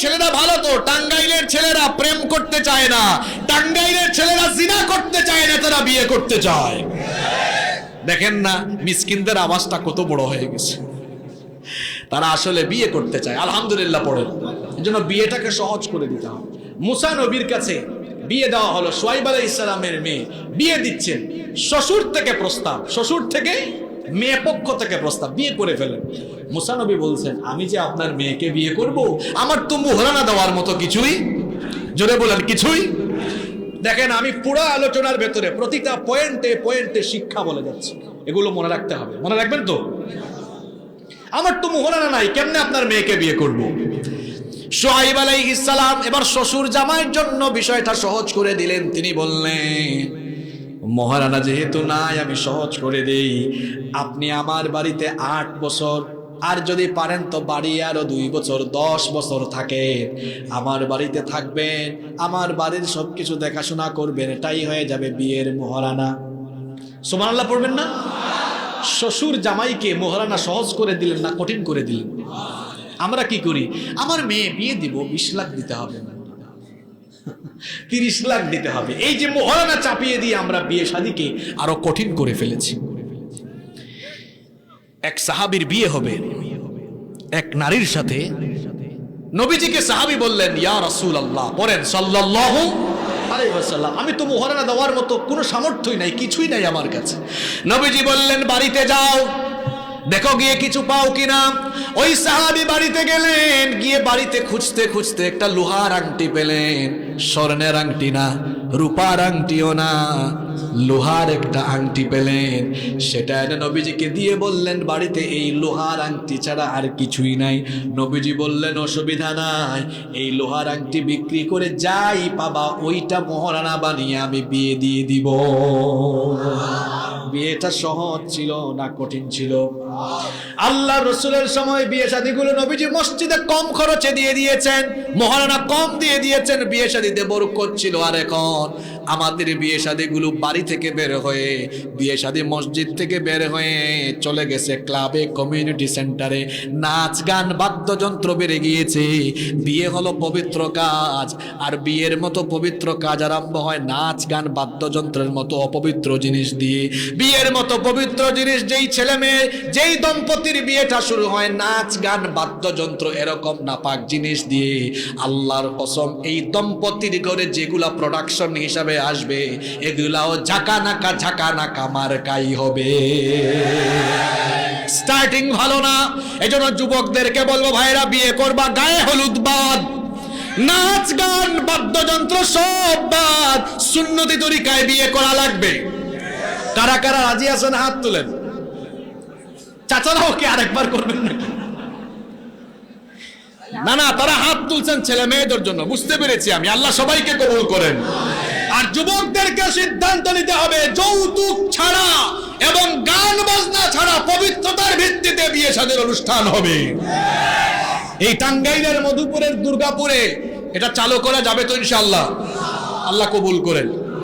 ছেলেরা ভালো তো, টাঙ্গাইলের ছেলেরা প্রেম করতে চায় না, টাঙ্গাইলের ছেলেরা জিনা করতে চায় না, তারা বিয়ে করতে চায়। দেখেন না, মিসকিনদের আওয়াজটা কত বড় হয়ে গেছে। তারা আসলে বিয়ে করতে চায়, আলহামদুলিল্লাহ পড়েন এই জন্য বিয়েটাকে সহজ করে দিতে হবে। মুসা নবীর কাছে বিয়ে দেওয়া হলো, সোয়াইব আলাই ইসলামের মেয়ে। বিয়ে দিচ্ছেন, শ্বশুর থেকে প্রস্তাব, শ্বশুর থেকে মেয়ে পক্ষ থেকে প্রস্তাব, বিয়ে করে ফেলেন। মুসা নবী বলছেন, আমি যে আপনার মেয়েকে বিয়ে করব, আমার তো মুহরানা দেওয়ার মতো কিছুই, জোরে বলেন, কিছুই? দেখেন, আমি পুরো আলোচনার ভেতরে প্রতিটা পয়েন্টে পয়েন্টে শিক্ষা বলে যাচ্ছি। এগুলো মনে রাখতে হবে। মনে রাখবেন তো? আমার তো মোহরানা নাই, কেমনে আপনার মেয়েকে বিয়ে করব? সোহাইব আলাইহিস সালাম এবার শ্বশুর জামাইয়ের জন্য বিষয়টা সহজ করে দিলেন। তিনি বললেন মহারানা যেহেতু নাই, আমি সহজ করে দেই। আপনি আমার বাড়িতে আট বছর, আর যদি পারেন তো বাড়ি আরও দুই বছর, দশ বছর থাকে। আমার বাড়িতে থাকবেন, আমার বাড়ির সবকিছু দেখাশোনা করবেন, এটাই হয়ে যাবে বিয়ের মহারানা। সুমানাল্লাহ পড়বেন না? শ্বশুর জামাইকে মহারানা সহজ করে দিলেন না কঠিন করে দিলেন? আমরা কি করি? আমার মেয়ে বিয়ে দিব, বিশ লাখ দিতে হবে। না তিরিশ লাখ দিতে হবে। এই যে মোহরানা চাপিয়ে দিয়ে আমরা বিয়ে শাদীকে আরও কঠিন করে ফেলেছি। এক সাহাবীর বিয়ে হবে। এক নারীর সাথে নবীজিকে সাহাবী বললেন, ইয়া রাসূল আল্লাহ পড়েন আলাইহি আমি তো মোহরানা দেওয়ার মতো কোনো সামর্থ্যই নাই, কিছুই নাই আমার কাছে। নবীজি বললেন, বাড়িতে যাও। দেখো গিয়ে কিছু পাও কিনা। ওই সাহাবি বাড়িতে গেলেন, গিয়ে বাড়িতে খুঁজতে খুঁজতে একটা লোহার আংটি পেলেন। স্বর্ণের আংটি না, রূপার আংটিও না, লোহার একটা আংটি পেলেন। সেটা এনে নবীজিকে দিয়ে বললেন, বাড়িতে এই লোহার আংটি ছাড়া আর কিছুই নাই। নবীজি বললেন, অসুবিধা নাই, এই লোহার আংটি বিক্রি করে যাই পাবা, ওইটা মহারানা বানিয়ে আমি বিয়ে দিয়ে দিব। বিয়েটা সহজ ছিল না কঠিন ছিল? আল্লাহ রসুলের সময় বিয়ে শাদিগুলো নবীজি মসজিদে কম খরচে দিয়ে দিয়েছেন, মহারানা কম দিয়ে দিয়েছেন, বিয়ে শাদিতে বরকত করছিল আর এখন আমাদের বিয়ে শাদীগুলো বাড়ি থেকে বের হয়ে, বিয়ে শাদী মসজিদ থেকে বের হয়ে চলে গেছে ক্লাবে, কমিউনিটি সেন্টারে। নাচ গান বাদ্যযন্ত্র বেড়ে গিয়েছে। বিয়ে হলো পবিত্র কাজ। আর বিয়ের মতো পবিত্র কাজ আরম্ভ হয় নাচ গান বাদ্যযন্ত্রের মতো অপবিত্র জিনিস দিয়ে। বিয়ের মতো পবিত্র জিনিস যেই ছেলে মেয়ে, যেই দম্পতির বিয়েটা শুরু হয়, নাচ গান বাদ্যযন্ত্র এরকম নাপাক জিনিস দিয়ে। আল্লাহর কসম, এই দম্পতির ঘরে যেগুলা প্রোডাকশন হিসাবে আসবে। এগুলাও ঝাঁকা নাকা ঝাঁকা নাকা মার্কাই হবে। স্টার্টিং ভালো না। এজন্য যুবকদেরকে বলব ভাইরা বিয়ে করবা, গায়ে হলুদ বাদ। নাচ, গান, বাদ্যযন্ত্র সব বাদ। সুন্নতি তরিকায় বিয়ে করা লাগবে। কারা কারা রাজি আছেন? হাত তুলেন। চাচারাও কি আরেকবার করবেন নাকি? না না, তারা হাত তুলছেন ছেলে মেয়েদের জন্য। বুঝতে পেরেছি আমি। আল্লাহ সবাইকে কবুল করেন। আর যুবকদেরকে সিদ্ধান্ত নিতে হবে, যৌতুক ছাড়া এবং গান বাজনা ছাড়া পবিত্রতার ভিত্তিতে বিয়ে সাদের অনুষ্ঠান হবে। এই টাঙ্গাইলের মধুপুরের দুর্গাপুরে এটা চালু করা যাবে তো ইনশাল্লাহ আল্লাহ কবুল করেন।